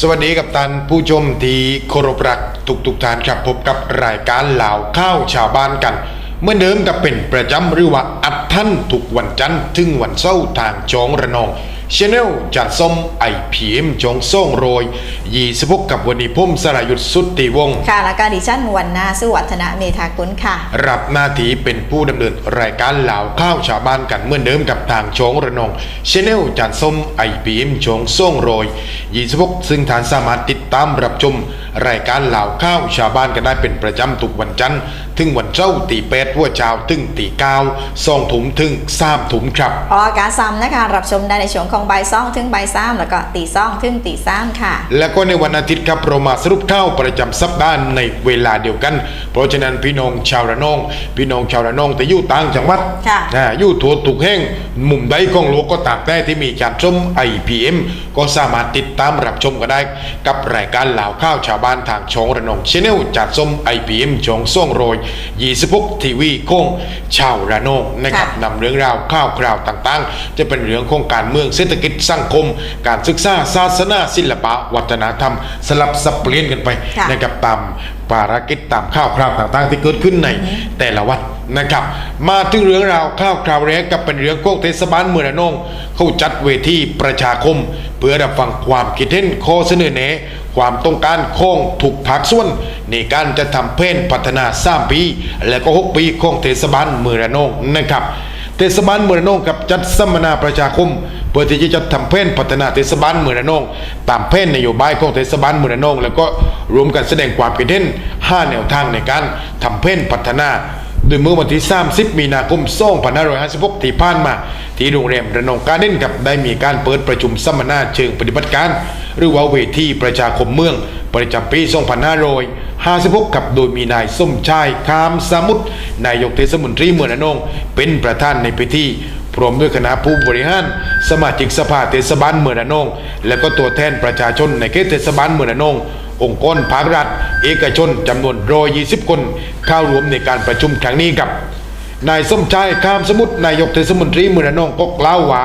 สวัสดีกับท่านผู้ชมที่เคารพรักทุกทุกท่านครับพบกับรายการเหล่าข้าวชาวบ้านกัน เมื่อเดิมกับเป็นประจำหรือว่าอัดท่านทุกวันจันทร์ถึงวันเสาร์ทางจองระนอง ชแนลจัดส้มไอพีเอ็มจงส่งโรย ยี่สิบกกับวันนี้พุ่มสรายุทธสุดตีวงศ์ค่ะและการดิฉันวันนาสุวัฒนะเมธากุลค่ะ รับหน้าที่เป็นผู้ดำเนินรายการเหล่าข้าวชาวบ้านกันเหมื่อนเดิมกับทางโชงระนองชแนลจานส้มไอพีเอ็มชงส่งโรย26ซึ่งทานสามารถติดตามรับชมรายการเหล่าข้าวชาวบ้านกันได้เป็นประจำทุกวันจันทร์ ถึงวันเจ้าร์ตีแปดหัวเช้าถึงตีเก้าสองถุมถึงสามถุมครับออกอากาศซ้ำนะคะ รับชมได้ในช่วงของบ่ายซ่องถึงบ่ายซ้ำแล้วก็ตีซ่องถึงตีซ้ำค่ะ และก็ในวันอาทิตย์ครับเรามาสรุปข่าวประจำสัปดาห์ในเวลาเดียวกัน เพราะฉะนั้นพี่น้องชาวระนอง พี่น้องชาวระนองแต่อยู่ต่างจังหวัดค่ะอ่าอยู่ทั่วทุกแห่งมุมใดของโลกก็ตามแต่ที่มีการชม IPM ก็สามารถติดตามรับชมกันได้ กับรายการเหล่าข้าวชาวบ้านทางช่องระนองชแนลจากส้ม IPM ช่องส่งโรย26 ทีวีโค้งชาวระนองนะครับค่ะนำเรื่องราวข่าวคราวต่างๆ จะเป็นเรื่องของการเมืองเศรษฐกิจสังคม การศึกษาศาสนาศิลปะ วัฒนธรรม สลับสับเปลี่ยนกันไปค่ะนะครับตาม ภารกิจตามข่าวคราวต่างๆ ที่เกิดขึ้นในแต่ละวันนะครับ มาถึงเรื่องราวข่าวคราวแรกกับเป็นเรื่องของเทศบาลเมืองระนองเขาจัดเวทีประชาคม เพื่อรับฟังความคิดเห็นข้อเสนอแนะความต้องการของถูกภาคส่วน ในการจะทำเพนพัฒนา3ปี และก็6ปีของเทศบาลเมืองระนองนะครับ เทศบาลเมืองระนองกับจัดสัมมนาประชาคม เพื่อที่จะจัดทำเพนพัฒนาเทศบาลเมืองระนอง ตามเพนนโยบายของเทศบาลเมืองระนอง แล้วก็รวมกันแสดงความคิดเห็น5แนวทางในการทำเพนพัฒนา โดยเมื่อวันที่ 30 มีนาคม2556ที่ผ่านมา ที่โรงแรมระนองการเด้นกับได้มีการเปิดประชุมสัมมนาเชิงปฏิบัติการ หรือว่าเวทีประชาคมเมือง ประจำปี 2556กับโดยมีนายส้มชายคามสมุทรนายกเทศมนตรีเมืองระนองเป็นประธานในพิธีพร้อมด้วยคณะผู้บริหาร สมาชิกสภาเทศบาลเมืองระนอง และก็ตัวแทนประชาชนในเขตเทศบาลเมืองระนอง องค์กรภาครัฐ เอกชนจำนวน 120 คนเข้าร่วมในการประชุมครั้งนี้ครับนายสมชายข้ามสมุทรนายกเทศมนตรีเมืองนองก็กล่าวว่า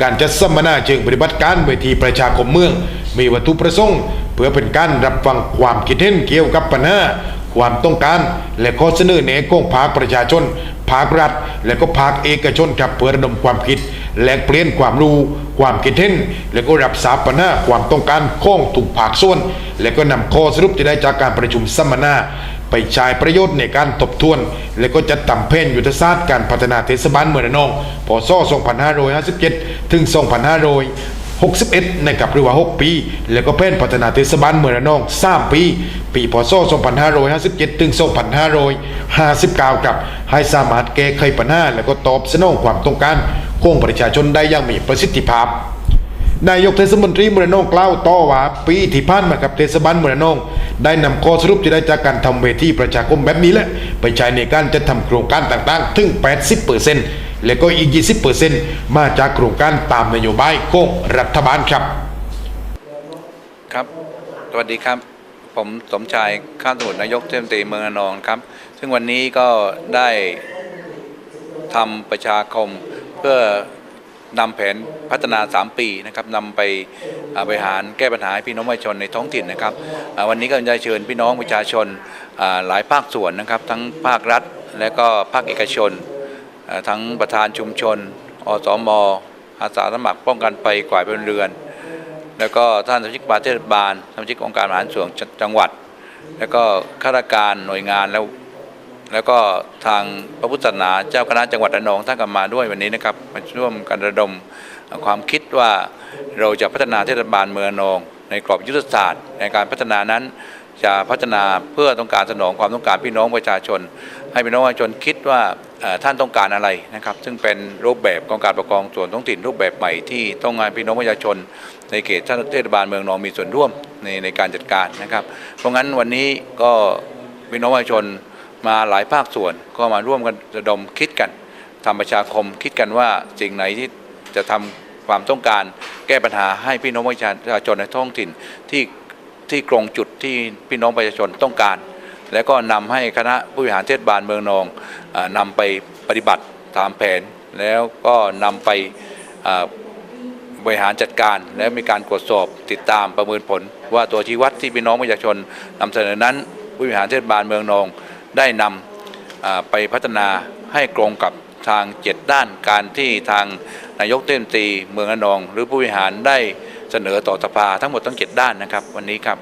การจัดสัมมนาเชิงปฏิบัติการเวทีประชาคมเมือง มีวัตถุประสงค์ เพื่อเป็นการรับฟังความคิดเห็นเกี่ยวกับปัญหาความต้องการ และข้อเสนอแนะของภาคประชาชน ภาครัฐ และก็ภาคเอกชนครับเพื่อระดมความคิด และเปลี่ยนความรู้ความคิดเห็นและก็รับทราบปัญหาความต้องการของทุกภาคส่วน และก็นำข้อสรุปที่ได้จากการประชุมสัมมนา ไปใช้ประโยชน์ในการทบทวน และก็จะทำเพนยุทธศาสตร์การพัฒนาเทศบาลเมืองระนองพศ2557 ถึง 2561นะครับหรือว่า 6 ปี แล้วก็เพ่นพัฒนาเทศบาลเมืองระนอง 3 ปี ปีพศ2557 ถึง 2559ครับ ให้สามารถแก้ไขปัญหา และก็ตอบสนองความต้องการ ของประชาชนได้อย่างมีประสิทธิภาพ นายกเทศมนตรีมืองรนองกล่าวต่อว่าปีที่ผ่านมากับเทศบาลมืองรนอง ได้นำข้อสรุปที่ได้จากการทำเวทีประชาคมแบบนี้แหละไปใช้ในการจะทำโครงการต่างๆ ถึง 80%และก็อีก 20%มาจากโครงการตามนโยบายของรัฐบาลครับ ครับ สวัสดีครับผมสมชายข้าสมุทรนายกเทศมนตรีเมืองรนองครับ ซึ่งวันนี้ก็ได้ทำประชาคม เพื่อนำแผนพัฒนา 3 ปีนะครับนำไปบริหารแก้ปัญหาให้พี่น้องประชาชนในท้องถิ่นนะครับวันนี้ก็จะเชิญพี่น้องประชาชนหลายภาคส่วนนะครับ ทั้งภาครัฐและก็ภาคเอกชน ทั้งประธานชุมชน อสมอาสาสมัครป้องกันไปกวาดเป็นเรือน แล้วก็ท่านสมาชิกประเทศบาลสมาชิกองค์การบริหารส่วนจังหวัด แล้วก็ข้าราชการหน่วยงานแล้ว แล้วก็ทางพระพุทธศาสนาเจ้าคณะจังหวัดระนองท่านก็มาด้วยวันนี้นะครับมาร่วมกันระดมความคิดว่าเราจะพัฒนาเทศบาลเมืองนอง ในกรอบยุทธศาสตร์ ในการพัฒนานั้นจะพัฒนาเพื่อต้องการสนองความต้องการพี่น้องประชาชน ให้พี่น้องประชาชนคิดว่าท่านต้องการอะไรนะครับ ซึ่งเป็นรูปแบบของการปกครองส่วนท้องถิ่นรูปแบบใหม่ที่ต้องการพี่น้องประชาชน ในเขตเทศบาลเมืองนองมีส่วนร่วมในในการจัดการนะครับ เพราะงั้นวันนี้ก็พี่น้องประชาชน มาหลายภาคส่วนก็มาร่วมกันระดมคิดกันทำประชาคมคิดกันว่าสิ่งไหนที่จะทำความต้องการแก้ปัญหาให้พี่น้องประชาชนในท้องถิ่นที่ที่ตรงจุดที่พี่น้องประชาชนต้องการ แล้วก็นำให้คณะผู้บริหารเทศบาลเมืองนองเออนำไปปฏิบัติตามแผน แล้วก็นำไปบริหารจัดการ และมีการตรวจสอบติดตามประเมินผล ว่าตัวชี้วัดที่พี่น้องประชาชนนำเสนอนั้นผู้บริหารเทศบาลเมืองนอง ได้นำอ่าไปพัฒนาให้ตรงกับทางเจ็ดด้านการที่ทางนายกเทศมนตีเมืองระนอง หรือผู้บริหารได้เสนอต่อสภาทั้งหมดทั้งเจ็ดด้านนะครับ วันนี้ครับ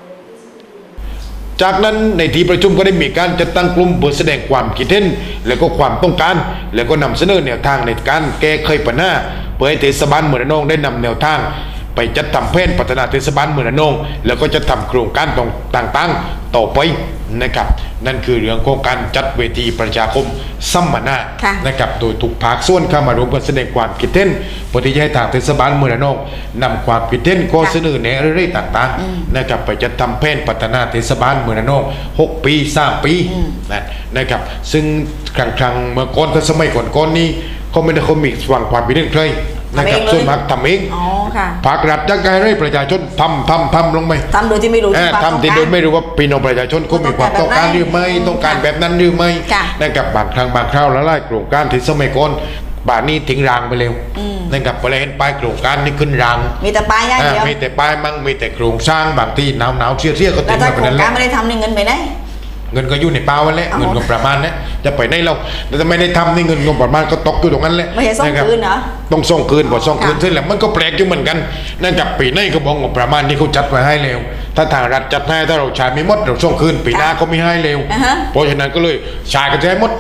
จากนั้นในที่ประชุมก็ได้มีการจัดตั้งกลุ่มเพื่อแสดงความคิดเห็นและก็ความต้องการ แล้วก็นำเสนอแนวทางในการแก้ไขปัญหาเพื่อให้เทศบาลเมืองระนองได้นำแนวทาง ไปจัดทำแผนพัฒนาเทศบาลเมืองระนอง แล้วก็จะทำโครงการต่างๆ ต่อไปนะครับ นั่นคือเรื่องของการจัดเวทีประชาคมสัมมนาค่ะนะครับ โดยทุกภาคส่วนเข้ามารวมกันแสดงความคิดเห็นเพื่อที่จะให้ทางเทศบาลเมืองระนองนำความคิดเห็นข้อเสนอแนะเรื่องต่างๆนะครับไปจัดทำแผนพัฒนาเทศบาลเมืองระนอง 6 ปี3ปีนะนะครับ ซึ่งครั้งครั้งๆเมื่อก่อนถ้าสมัยก่อนก่อนๆนี้เขาไม่ได้เขามีฟังความคิดเห็นใคร นะครับทำเองเลยส่วนมากทำเองอ๋อค่ะภาครัฐจะให้ให้ประชาชนทำทำทำลงไปทำโดยที่ไม่รู้เออความต้องทำที่การโดยไม่รู้ว่าพี่น้องประชาชนเขามีความต้องการหรือไม่ต้องการแบบนั้นหรือไม่ค่ะนะครับบางครั้งบางคราวแล้วไล่โครงการที่สมัยก่อนบาทนี้ทิ้งรางไปเร็วนะครับพอเราเห็นป้ายโครงการนี่ขึ้นราง มีแต่ป้ายอย่างอ่าเดียวมีแต่ป้ายมั่งมีแต่โครงสร้างบางที่หนาวหนาวๆเชี่ยเชี่ยๆก็แล้ทิ้วงถ้าไปโครนั้งนแหการละไม่ได้ทำนี่เงินไปไหน เงินก็อยู่ในเป้าวันแหละอ๋อเงินงบประมาณนะจะไปไหนเราแต่ถ้าไม่ได้ทำนี่เงินงบประมาณก็ตกอยู่ตรงนั้นแหละไม่ใช่ส่งะรับคืนเหรอต้องส่งคืนพอส่งคืนค่ะเสร็จแล้วมันก็แปลกอยู่เหมือนกันนั่นกับปีนี้ก็บอกงบประมาณที่เขาจัดไว้ให้เร็ว ถ้าทางรัฐจัดให้ถ้าเราใช้ไม่หมดเราส่งคืนปีหน้าเขาไม่ให้เร็ว อ่าฮะ เพราะฉะนั้นก็เลยใช้กันใช้หมด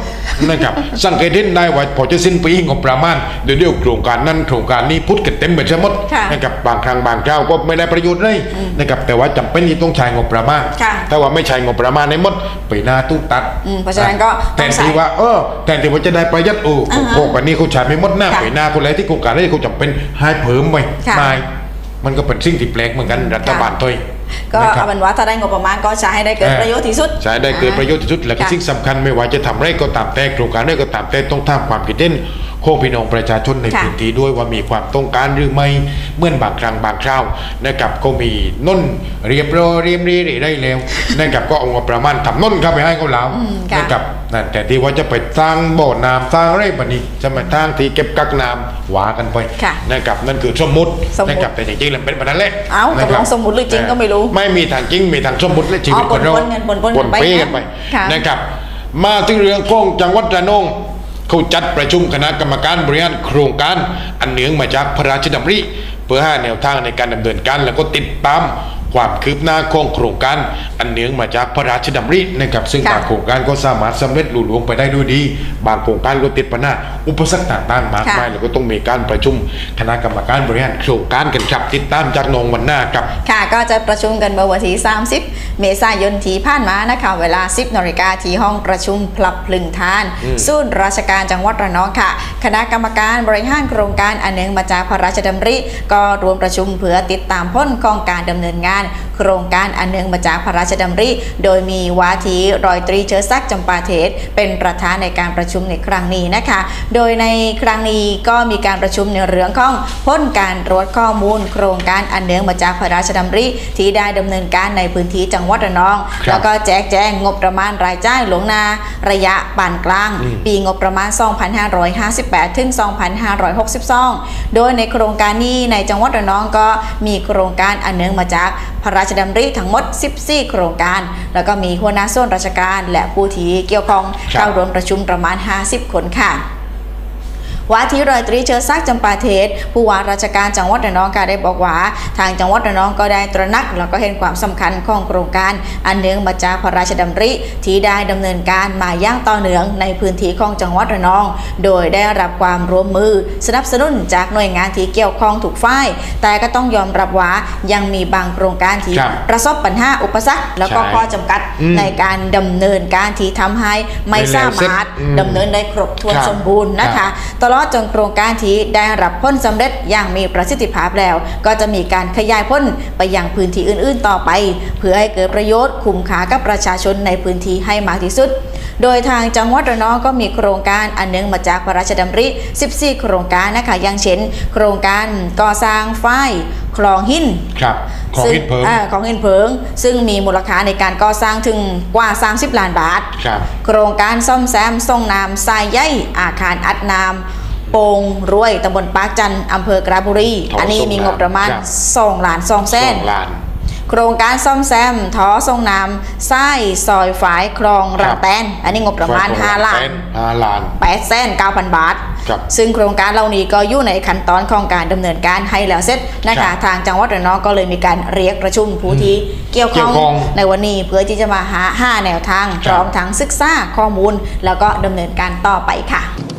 นะครับ สังเกตเห็นได้ว่าพอจะสิ้นปีงบประมาณเดี๋ยวเดี๋ยวโครงการนั้นโครงการนี้พุทธกันเต็มไปใช่หมดค่ะนะครับบางครั้งบางคราวก็ไม่ได้ประโยชน์เลยนะครับแต่ว่าจำเป็นที่ต้องใช้งบประมาณค่ะ ถ้าว่าไม่ใช้งบประมาณในหมดปีหน้าตู้ตัด อืมเพราะฉะนั้นก็แทต้องนใส่ที่ว่าเออแทนที่ว่าจะได้ประหยัดโอ้อ่าฮะพวกวันนี้เขาใช้ไม่หมดหน้าค่ะปีหน้าคนไรที่โครงการได้เขาจำเป็นให้เพิ่มไปค่ะไม่มันก็เป็นสิ่งที่แปลกเหมือนกันรัฐบาลตัว ก็นะครับ เอาเป็นว่าถ้าได้งบประมาณก็ใช้ให้ได้เกิดประโยชน์ที่สุด ใช้ได้เกิดประโยชน์ที่สุดและก็ค่ะ สิ่งสำคัญไม่ว่าจะทำอะไรก็ตามแต่โครงการอะไรก็ตามแต่ต้องทำความคิดเห็นของพี่น้องประชาชนในค่ะพื้นที่ด้วยว่ามีความต้องการหรือไม่เมื่อนบางครั้งบางคราวนะครับก็มีน้นเรียบร้อยเรียมรีได้แล้วนะครับก็เอางบประมาณทำน้นเข้าไปให้เขาแล้วอืมค่ะนะครับนั่นแต่ที่ว่าจะไปสร้างบ่อน้ำสร้างอะไรแบบนี้จะมาทางที่เก็บกักน้ำว่ากันไปค่ะนะครับนั่นคือสมมุติสมมุตินะครับแต่จริงๆแล้วเป็นแบบนั้นแหละเอ้าตกลงนะครับสมมุติหรือจริงก็ไม่รู้ ไม่มีทางจริงมีทางสมมุติและชีวิตอ๋อคนเราปนๆกันปนๆกันปนไปเป้กันไปค่ะนะครับมาถึงเรื่องของจังหวัดระนอง เขาจัดประชุมคณะกรรมการบริหารโครงการอันเนื่องมาจากพระราชดำริ เพื่อหาแนวทางในการดำเนินการแล้วก็ติดตาม ความคืบหน้าของโครงการอันเนื่องมาจากพระราชดำรินะครับซึ่งค่ะบางโครงการก็สามารถสำเร็จลุล่วงไปได้ด้วยดี บางโครงการก็ติดปัญหาอุปสรรคต่างๆมากค่ะมายแล้วก็ต้องมีการประชุมคณะกรรมการบริหารโครงการกันครับติดตามจากนองวันหน้าครับค่ะก็จะประชุมกันเมื่อวันที่ 30 เมษายนที่ผ่านมานะคะเวลา 10นาฬิกาที่ห้องประชุมพลับพลึงทานศูนย์ราชการจังหวัดระนองค่ะ คณะกรรมการบริหารโครงการอันเนื่องมาจากพระราชดำริ ก็รวมประชุมเพื่อติดตามพ้นของการดำเนินงานโครงการอันเนื่องมาจากพระราชดำริ โดยมีวาทีรอยตรีเชื้อซักดิ์จำปาเทศ เป็นประธานในการประชุมในครั้งนี้นะคะ โดยในครั้งนี้ก็มีการประชุมในเรื่องของพ้นการตรวจข้อมูล โครงการอันเนื่องมาจากพระราชดำริ ที่ได้ดำเนินการในพื้นที่จังหวัดระนองครับแล้วก็แจกแจงงบประมาณรายจ่ายหลวงหนาระยะปานกลาง ปีงบประมาณ 2558 ถึง 2562 โดยในโครงการนี้ในจังหวัดระนองก็มีโครงการอันเนื่องมาจากพ ระราชดำริทั้งหมด 14 โครงการ แล้วก็มีหัวหน้าส่วนราชการ และผู้ที่เกี่ยวข้องครับเข้าร่วมประชุมประมาณ 50 คนค่ะ ว่าที่ร้อยตรีเชิดซักดิ์จำปาเทศ ผู้ว่าราชการจังหวัดระนองก็ได้บอกว่า ทางจังหวัดระนองก็ได้ตระหนักแล้วก็เห็นความสำคัญของโครงการ อันเนื่องมาจากพระราชดำริ ที่ได้ดำเนินการมาอย่างต่อเนื่องในพื้นที่ของจังหวัดระนอง โดยได้รับความร่วมมือ สนับสนุนจากหน่วยงานที่เกี่ยวข้องทุกฝ่าย แต่ก็ต้องยอมรับว่ายังมีบางโครงการที่ครับประสบปัญหาอุปสรรคแล้วก็ใช่ข้อจำกัดอืมในการดำเนินการที่ทำให้ไม่ไม่แล้วสามารถเสร็จอืมดำเนินได้ครบถ้วนครับสมบูรณ์นะครัคะบตลอดจนโครงการที่ได้รับพ้นสำเร็จอย่างมีประสิทธิภาพแล้ว ก็จะมีการขยายพ้นไปยังพื้นที่อื่น ๆ ต่อไป เพื่อให้เกิดประโยชน์คุ้มค่ากับประชาชนในพื้นที่ให้มากที่สุด โดยทางจังหวัดระนองก็มีโครงการอันเนื่องมาจากพระราชดำริ 14 โครงการนะคะอย่างเช่น โครงการก่อสร้างฝ้ายคลองหินครับของซึ่ฮิตเพิ่มอ่าของหินเพิง ซึ่งมีมูลค่าในการก่อสร้างถึงกว่า 30 ล้านบาท ครับ โครงการซ่อมแซมส่งน้ำทรายใยอาคารอัดน้ำโปโป่งรวยตำบลปากจันทร์อำเภอกระบุรีทออันนี้มีงบประมาณครับ2ล้าน2แสสนองล้านโครงการซ่อมแซมทอทรงน้ำไส้ซอยฝายคลองรังแตนอันนี้งบประมาณ5ล้านห้าล้าน8แสน9,000 บาทครับซึ่งโครงการเหล่านี้ก็อยู่ในขั้นตอนของการดำเนินการให้แล้วเสร็จนะครัคะบทางจังหวัดระนองก็เลยมีการเรียกประชุมผู้ที่เกี่ยวข้องเกี่ยวข้องในวันนี้เพื่อที่จะมาหาห้าแนวทางครับพร้อมทั้งศึกษาข้อมูล แล้วก็ดำเนินการต่อไปค่ะเอ่อ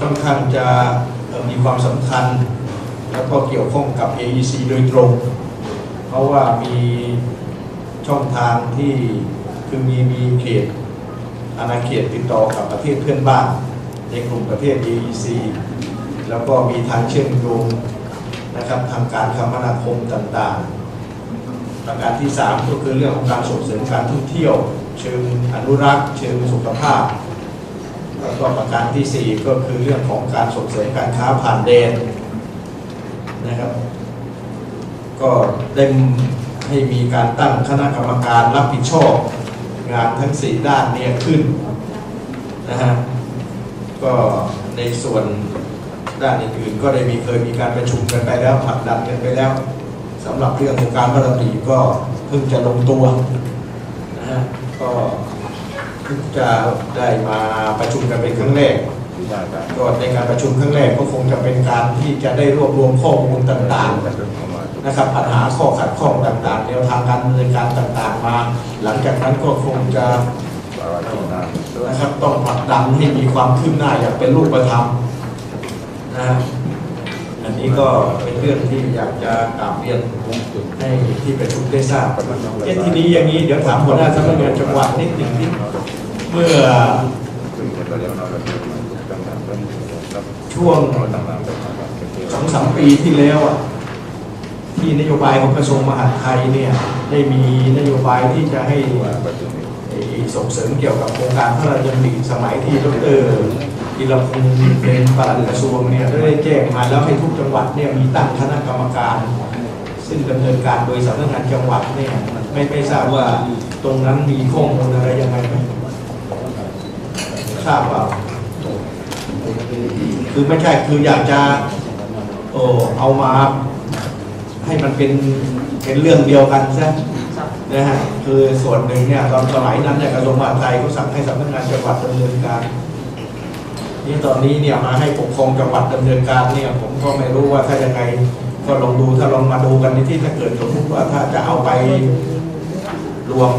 ค่อนข้างจะมีความสำคัญ แล้วก็เกี่ยวข้องกับ AEC โดยตรง เพราะว่ามีช่องทางที่คือมีมีเขตอาณาเขตติดต่อกับประเทศเพื่อนบ้าน ในกลุ่มประเทศ AEC แล้วก็มีทางเชื่อมโยงนะครับทางการคมนาคมต่างๆ ประการที่ 3 ก็คือเรื่องของการส่งเสริมการท่องเที่ยว เชิงอนุรักษ์ เชิงสุขภาพ แล้วก็ประการที่ 4 ก็คือเรื่องของการส่งเสริมการค้าผ่านแดนนะครับ ก็ได้ให้มีการตั้งคณะกรรมการรับผิดชอบงานทั้ง 4 ด้านเนี้ขึ้นนะฮะก็ในส่วนด้านอื่นๆก็ได้มีเคยมีการประชุมกันไปแล้วผลักดันกันไปแล้วสำหรับเรื่องของการพระดำริก็เพิ่งจะลงตัวนะฮะก็ จะได้มาประชุมกันเป็นครั้งแรกก็ในการประชุมครั้งแรกก็คงจะเป็นการที่จะได้รวบรวมข้อมูลต่างๆนะครับปัญหาข้อขัดข้องต่างๆแนวทางการดำเนินการต่างๆมา หลังจากนั้นก็คงจะนะครับต้องผลักดันให้มีความคืบหน้าอย่างเป็นรูปธรรมนะฮะ อันนี้ก็เป็นเรื่องที่อยากจะกราบเรียนให้ที่ประชุมได้ทราบเอ๊ะทีนี้อย่างนี้เดี๋ยวถามหัวหน้าสำนักงานจังหวัดนิดหนึ่งนิดเมื่อช่วงสองสามปีที่แล้วอะที่นโยบายของกระทรวงมหาดไทยเนี่ยได้มีนโยบายที่จะให้ ส่งเสริมเกี่ยวกับโครงการพระราชดำริสมัยที่ดรธีรพงศ์เป็นปลัดกระทรวงเนี่ยได้แจ้งมาแล้วให้ทุกจังหวัดเนี่ยมีตั้งคณะกรรมการ ซึ่งดำเนินการโดยสำนักงานจังหวัดเนี่ยไม่ไม่ทราบว่าตรงนั้นมีข้อมูลอะไรยังไงไหมทราบเปล่าคือไม่ใช่คืออยากจะโอเอามาให้มันเป็นเป็นเรื่องเดียวกันซะ นะฮะคือส่วนหนึ่งเนี่ยตอนสมัยนั้นเนี่ยกระทรวงมหาดไทยเขาสั่งให้สำนักงานจังหวัดดำเนินการนี่ตอนนี้เนี่ยมาให้ปกครองจังหวัดดำเนินการเนี่ย ผมก็ไม่รู้ว่าถ้ายังไงก็ลองดูถ้าลองมาดูกันในที่ถ้าเกิดสมมติว่าถ้าจะเอาไปรวม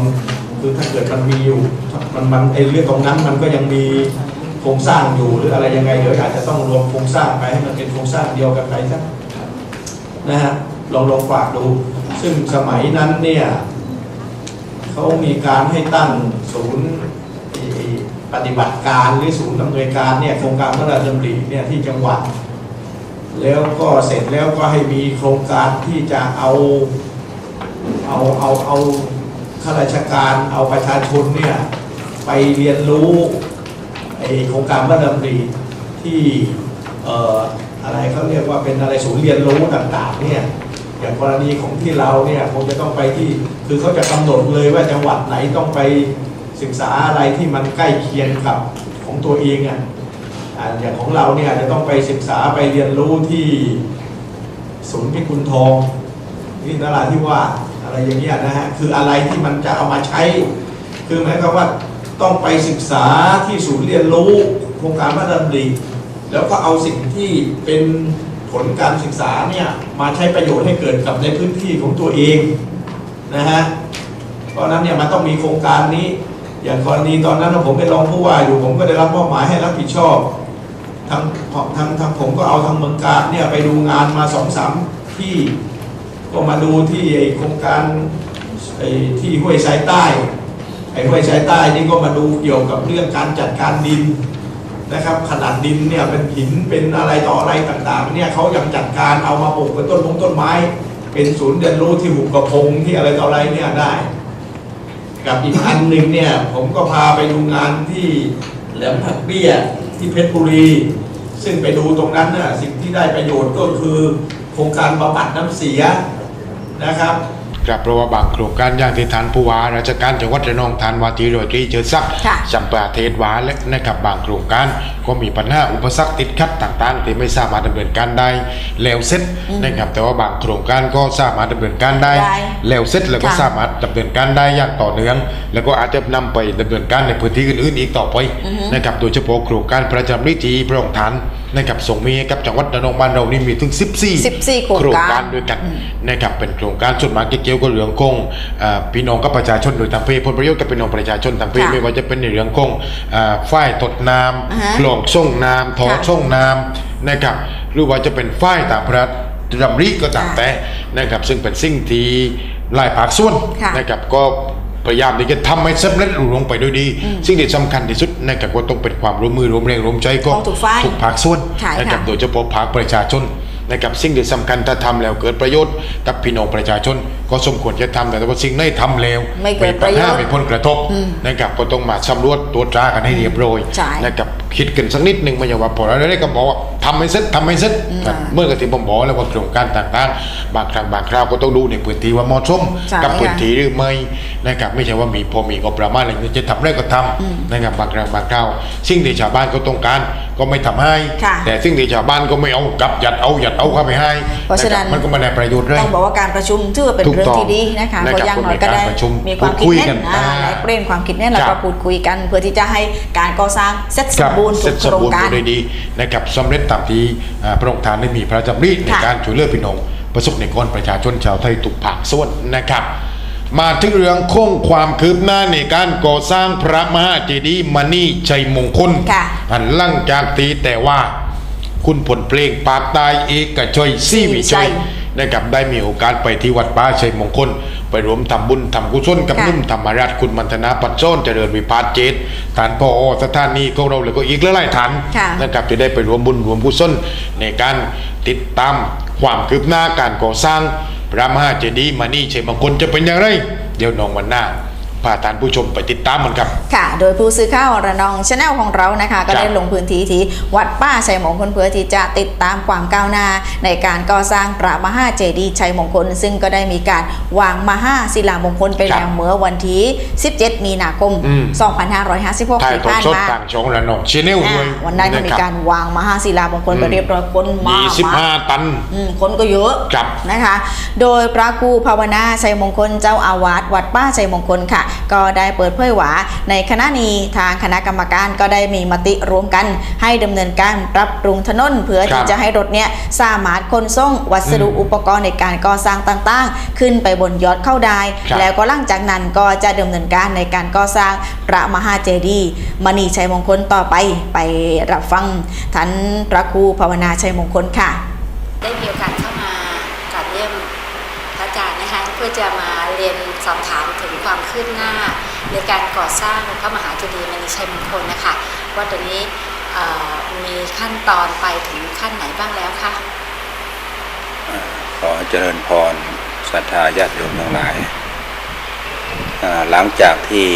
คือถ้าเกิดมันมีอยู่มันมันไอเรื่องตรงนั้นมันก็ยังมีโครงสร้างอยู่หรืออะไรยังไงเดี๋ยวอาจจะต้องรวมโครงสร้างไปให้มันเป็นโครงสร้างเดียวกันไปสักนะฮะลองลองฝากดู ซึ่งสมัยนั้นเนี่ย เขามีการให้ตั้งศูนย์ปฏิบัติการหรือศูนย์ดำเนินการเนี่ยโครงการพระราชดำริเนี่ยที่จังหวัด แล้วก็เสร็จแล้วก็ให้มีโครงการที่จะเอาเอาเอาเอาข้าราชการเอาประชาชนเนี่ยไปเรียนรู้ไอโครงการพระดำริที่เอ่ออะไรเขาเรียกว่าเป็นอะไรศูนย์เรียนรู้ต่างๆเนี่ย อย่างกรณีของที่เราเนี่ยคงจะต้องไปที่คือเขาจะกำหนดเลยว่าจังหวัดไหนต้องไปศึกษาอะไรที่มันใกล้เคียงกับของตัวเองอะอ่าอย่างของเราเนี่ยจะต้องไปศึกษาไปเรียนรู้ที่ศูนย์พิกุลทองที่นราธิวาสอะไรอย่างเงี้ยนะฮะคืออะไรที่มันจะเอามาใช้ คือหมายความว่าต้องไปศึกษาที่ศูนย์เรียนรู้โครงการพระดำริแล้วก็เอาสิ่งที่เป็น ผลการศึกษาเนี่ยมาใช้ประโยชน์ให้เกิดกับในพื้นที่ของตัวเองนะฮะเพราะนั้นเนี่ยมันต้องมีโครงการนี้ อย่างกรณีตอนนั้นผมเป็นรองผู้ว่าอยู่ผมก็ได้รับมอบหมายให้รับผิดชอบทางทางทางผมก็เอาทางเมืองการเนี่ยไปดูงานมาสองสามที่ก็มาดูที่ไอโครงการไอที่ห้วยสายใต้ไอ้ห้วยชายใต้นี่ก็มาดูเกี่ยวกับเรื่องการจัดการดิน นะครับขนาดดินเนี่ยเป็นหินเป็นอะไรต่ออะไรต่างๆเนี่ยเขายังจัดการเอามาปลูกเป็นต้นมงต้นไม้ เป็นศูนย์เรียนรู้ที่หุบกระพงที่อะไรต่ออะไรเนี่ยได้ กับอีกอันหนึ่งเนี่ยผมก็พาไปดูงานที่แหลมผักเบี้ยที่เพชรบุรี ซึ่งไปดูตรงนั้นน่ะสิ่งที่ได้ประโยชน์ก็คือโครงการบำบัดน้ำเสียนะครับ ครับเพราะว่าบางโครงการอย่างที่ทานผู้ว่าราชการจังหวัดระนองทานวาทีโรยตรีเจอซักดิ์ค่ะจำปาเทศวาและนะครับบางโครงการก็มีปัญหาอุปสรรคติดขัดต่างๆ ที่ไม่สามารถดำเนินการได้แล้วเสร็จนะครับแต่ว่าบางโครงการก็สามารถดำเนินการได้ได้แล้วเสร็จแล้วก็ค่ะสามารถดำเนินการได้อย่างต่อเนื่อง แล้วก็อาจจะนำไปดำเนินการในพื้นที่อื่นๆอีกต่อไปนะครับโดยเฉพาะโครงการประจำฤทีพระองค์ท่าน นะครับส่งมีให้กับจังหวัดระนองบ้านเรานี่มีถึง 14 14โครงการด้วยกันนะครับเป็นโครงการส่วนมากเกี่ยวกับเรื่องของอ่าพี่น้องกับประชาชนโดยทางเพศผลประโยชน์กับพี่น้องประชาชนทางเพศค่ะไม่ว่าจะเป็นในเรื่องของอ่าฝ้ายตดน้อ่าฮะำคลองส่งน้ำถอค่ะส่งน้ำนะครับหรือว่าจะเป็นฝ้ายตามพระราชดำริก็ตามค่ะแต่นะครับซึ่งเป็นสิ่งที่หลายภาคส่วนค่ะ นะครับก็ พยายามที่จะทำให้สำเร็จรุ่งไปด้วยดี สิ่งที่สำคัญที่สุดนะครับก็ต้องเป็นความร่วมมือร่วมแรงร่วมใจของของทุกฝ่ายทุกภาคส่วนใช่นะครับค่ะโดยเฉพาะภาคประชาชนนะครับสิ่งที่สำคัญถ้าทำแล้วเกิดประโยชน์กับพี่น้องประชาชน ก็สมควรจะทำแต่ว่าสิ่งไหนทำแล้วไม่เกิดประโยชน์ปัญหาไม่ผลกระทบนะครับก็ต้องมาสำรวจตรวจตรากันให้เรียบร้อยใช่นะครับคิดกันสักนิดหนึ่งไม่ใช่ว่าพอเราได้ก็บอกว่าทำไม่เสร็จทำไม่เสร็จครับเมื่อกับที่ผมบอกแล้วว่าโครงการต่างๆ บางครั้งบางคราวก็ต้องดูในพื้นที่ว่าเหมาะสมใช่กับพื้นค่ะที่หรือไม่นะครับไม่ใช่ว่ามีพอมีงบประมาณอะไรเงี้ยจะทำอะไรก็ทำนะครับบางครั้งบางคราวสิ่งที่ชาวบ้านเขาต้องการก็ไม่ทำให้ค่ะแต่สิ่งที่ชาวบ้านก็ไม่เอากลับยัดเอายัดเอาเข้าไปให้เพราะฉะนั้นคบมันก็ไม่ได้ประโยชน์เลยต้องบอกว่าการประชุมถือว่าเป็นถูกเรื่องต้องที่ดีนะคะนะเพครับราะอย่างน้อยก็ได้ก็มีการประชุมมีความพูคิดดคุยกัเห็นนอ่าอ่าแลกเปลี่ยนความคิดเห็นแล้วครัก็บพูดคุยกัน เพื่อที่จะให้การก่อสร้างเสร็จสมบูรณ์เสทุร็กจสโคมรงบูรณ์การโดยดีนะครับสำเร็จตามที่อ่าพระองค์ท่านได้มีพระราชดำริในค่ะการช่วยเหลือพี่น้องประสบนิกรประชาชนชาวไทยทุกภาคส่วนนะครับ มาถึงเรื่องโค้งความคืบหน้าในการก่อสร้างพระมหาเจดีย์มณีชัยมงคลค่ะหันหลังจากตีแต่ว่า คุณผลเพลงปากตายเอกชัยซีวิชัย นะครับได้มีโอกาสไปที่วัดป่าชัยมงคล ไปรวมทำบุญทำกุศลกับค่ะนุ่มธรรมราชคุณมันธนาปัจโซนเจริญวิพาสเจตฐานพอสถานีของเราแล้วก็อีกหลายๆฐานค่ะนะครับจะได้ไปรวมบุญรวมกุศลในการติดตามความคืบหน้าการก่อสร้างพระมหาเจดีย์มานี่ชัยมงคลจะเป็นอย่างไร เดี๋ยวน้องวันหน้า พาท่านผู้ชมไปติดตามมันครับ ค่ะ โดยผู้สื่อข่าวระนองชาแนลของเรานะคะ ก็ได้ครับลงพื้นที่ที่วัดป้าชัยมงคลเพื่อที่จะติดตามความก้าวหน้า ในการก่อสร้างพระมหาเจดีย์ชัยมงคล ซึ่งก็ได้มีการวางมหาศิลามงคลไปครับแล้วเมื่อวันที่ 17 มีนาคมอืม2556ถ่ายที่ทอดผ่านสดมาต่างช่องระนองชแนลด้วยอ่าวันนั้นก็มีการวางมหาศิลามงคลไปเรียบร้อยคนมากยี่สิบห้าตันอืมคนก็เยอะครับนะคะ โดยพระครูภาวนาชัยมงคลเจ้าอาวาสวัดป้าชัยมงคลค่ะก็ได้เปิดเผยว่าในคณะนี้ทางคณะกรรมการก็ได้มีมติร่วมกัน ให้ดำเนินการปรับปรุงถนนเพื่อครัที่บจะให้รถเนี่ยสามารถขนส่งวัสดุอืมอุปกรณ์ในการก่อสร้างต่างๆ ขึ้นไปบนยอดเข้าได้ครับแล้วก็หลังจากนั้นก็จะดำเนินการในการก่อสร้างพระมหาเจดีย์มณีชัยมงคลต่อไปไปรับฟังท่านพระครูภาวนาชัยมงคลค่ะ ได้มีโอกาสเข้ามากราบเยี่ยมพระอาจารย์นะคะเพื่อจะมาเรียนสอบถามถึง ความคืบหน้า ในการก่อสร้างพระมหาเจดีย์มณีชัยมงคลนะคะว่าตอนนี้มีขั้นตอนไปถึงขั้นไหนบ้างแล้วคะขอเจริญพรศรัทธาญาติโยมทั้งหลาย หลังจากที่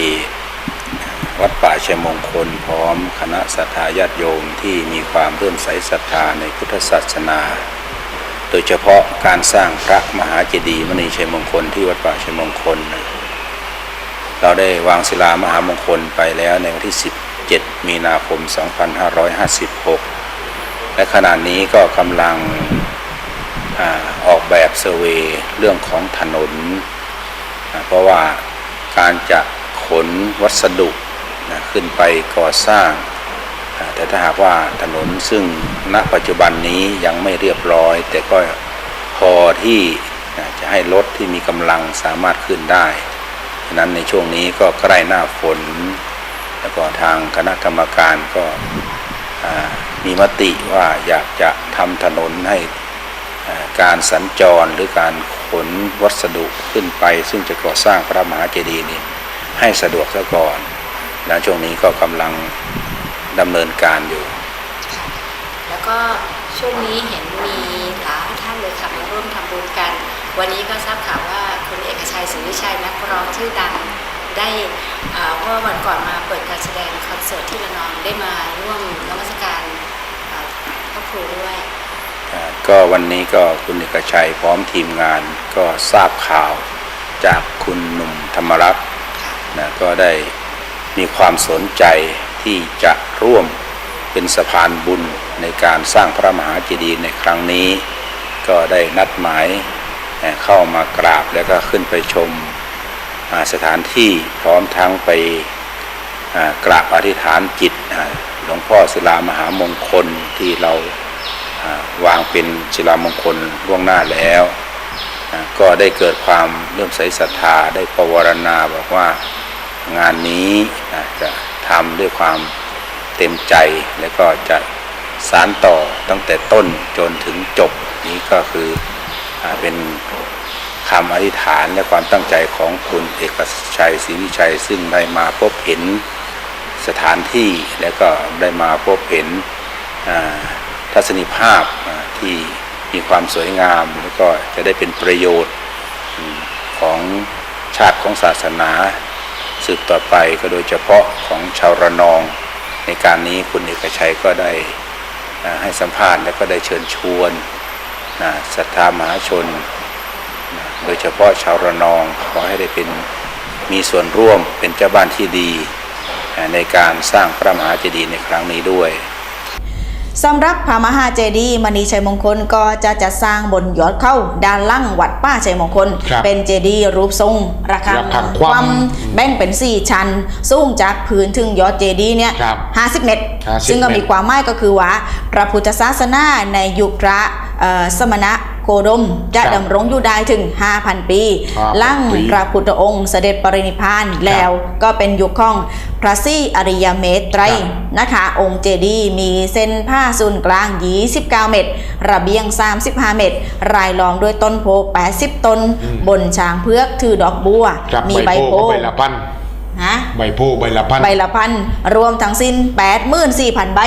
วัดป่าชัยมงคลพร้อมคณะศรัทธาญาติโยมที่มีความเริ่มใสศรัทธาในพุทธศาสนา โดยเฉพาะการสร้างพระมหาเจดีย์มณีชัยมงคลที่วัดป่าชัยมงคล เราได้วางศิลามหามงคลไปแล้วในวันที่ 17 มีนาคม 2556 และขณะนี้ก็กำลังอออกแบบเซอร์เวย์เรื่องของถนน เพราะว่าการจะขนวัสดุขึ้นไปก่อสร้าง แต่ถ้าหากว่าถนนซึ่งณปัจจุบันนี้ยังไม่เรียบร้อย แต่ก็พอที่จะให้รถที่มีกำลังสามารถขึ้นได้ นั้นในช่วงนี้ก็ใกล้หน้าฝน แล้วก็ทางคณะกรรมการก็มีมติว่าอยากจะทำถนนให้การสัญจรหรือการขนวัสดุขึ้นไป ซึ่งจะก่อสร้างพระมหาเจดีย์นี้ให้สะดวกซะก่อนและช่วงนี้ก็กำลังดำเนินการอยู่ แล้วก็ช่วงนี้เห็นมีหลายท่านเลยค่ะมาร่วมทำบุญกัน วันนี้ก็ทราบข่าวว่า ชัยศรีวิชัยนักร้องชื่อดังได้อ่าเมื่อวันก่อนมาเปิดการแสดงคอนเสิร์ตที่ระนองได้มาร่วมนมัสการอ่าพระครูด้วยก็วันนี้ก็คุณเอกชัยพร้อมทีมงานก็ทราบข่าวจากคุณหนุ่มธรรมรัตน์นะก็ได้มีความสนใจที่จะร่วมเป็นสะพานบุญในการสร้างพระมหาเจดีย์ในครั้งนี้ ก็ได้นัดหมาย เข้ามากราบแล้วก็ขึ้นไปชมสถานที่พร้อมทั้งไปกราบอธิษฐานจิตหลวงพ่อศิลามหามงคลที่เราวางเป็นศิลามงคลล่วงหน้าแล้ว ก็ได้เกิดความเลื่มใสศรัทธาได้ประวรณาบอกว่างานนี้จะทำด้วยความเต็มใจและก็จะสารต่อตั้งแต่ต้นจนถึงจบนี้ก็คือ เป็นคำอธิษฐานและความตั้งใจของคุณเอกชัยศรีวิชัย ซึ่งได้มาพบเห็นสถานที่และก็ได้มาพบเห็นทัศนีภาพที่มีความสวยงาม แล้วก็จะได้เป็นประโยชน์ของชาติของศาสนาสืบต่อไปก็โดยเฉพาะของชาวระนอง ในการนี้คุณเอกชัยก็ได้ให้สัมภาษณ์และก็ได้เชิญชวน ศรัทธามหาชนนะโดยเฉพาะชาวระนองขอให้ได้เป็นมีส่วนร่วมเป็นเจ้าบ้านที่ดีอ่าในการสร้างพระมหาเจดีย์ในครั้งนี้ด้วยสำหรับพระมหาเจดีย์มณีชัยมงคลก็จะจัดสร้างบนยอดเข้าด้านล่างวัดป้าชัยมงคลครับเป็นเจดีย์รูปทรงระฆังระฆังคว่ำแบ่งเป็น 4 ชั้น สูงจากพื้นถึงยอดเจดีย์เนี่ยครับ50เมตร50ซึ่งก็มีความหมายก็คือว่าพระพุทธศาสนาในยุคพระเอ่อ สมณะโคดมจะครับดำรงอยู่ได้ถึง 5,000 ปี5,000ลั่งปีพระพุทธองค์เสด็จปรินิพพานแล้วก็เป็นยุคของพระศรีอริยเมตไตรครับนะคะ องค์เจดีย์มีเส้นผ้าศูนย์กลาง 29 เมตร ระเบียง 35 เมตร รายล้อมด้วยต้นโพ 80 ต้น บนช้างเพือกถือดอกบัวครับมีใบใบโพโพก็ใบละพัน ฮะใบโพใบละพันใบละพันรวมทั้งสิ้น84,000 ใบ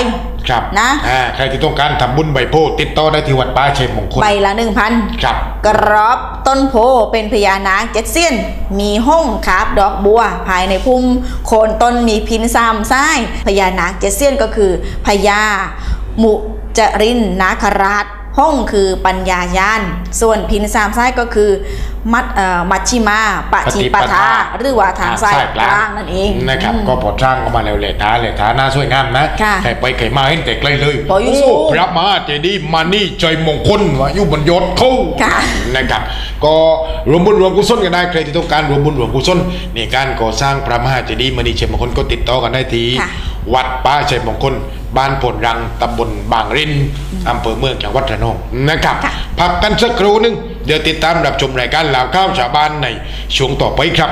ครับนะอ่าใครที่ต้องการทำบุญใบโพติดต่อได้ที่วัดป้าชัยมงคลใบละ 1,000 ครับ กรอบต้นโพเป็นพญานาคเจ็ดเสี้ยน มีห้องคาบดอกบัว ภายในพุ่มโคนต้นมีพินสามไส้พญานาคเจ็ดเสี้ยนก็คือพญามุจรินนาคราช ห้องคือปัญญายาน ส่วนพินสามไส้ก็คือ มัดเอ่อมัชชิมาปะชิปทาหรือว่าทางซ้ายกลางนั่นเองนะครับอืมก็พอสร้างออกมาแล้วแหละท้าแหละท้าหน้าสวยงามนะค่ะใครไปใครมาเห็นแต่ไกลเลยพออยู่โอ้สูงพระมหาเจดีย์มานี่ใจมงคลวะอยู่บนยอดเขาค่ะนะครับ ก็รวมบุญรวมกุศลกันได้ใครที่ต้องการรวมบุญรวมกุศลในการก่อสร้างพระมหาเจดีย์มณีชัยมงคลก็ติดต่อกันได้ที่ค่ะวัดป้าชัยมงคล บ้านผลรังตำบลบางรินอำเภอเมืองจังหวัดระนองนะครับค่ะพักกันสักครู่หนึง เดี๋ยวติดตามรับชมรายการลาวข้าวชาวบ้านในช่วงต่อไปครับ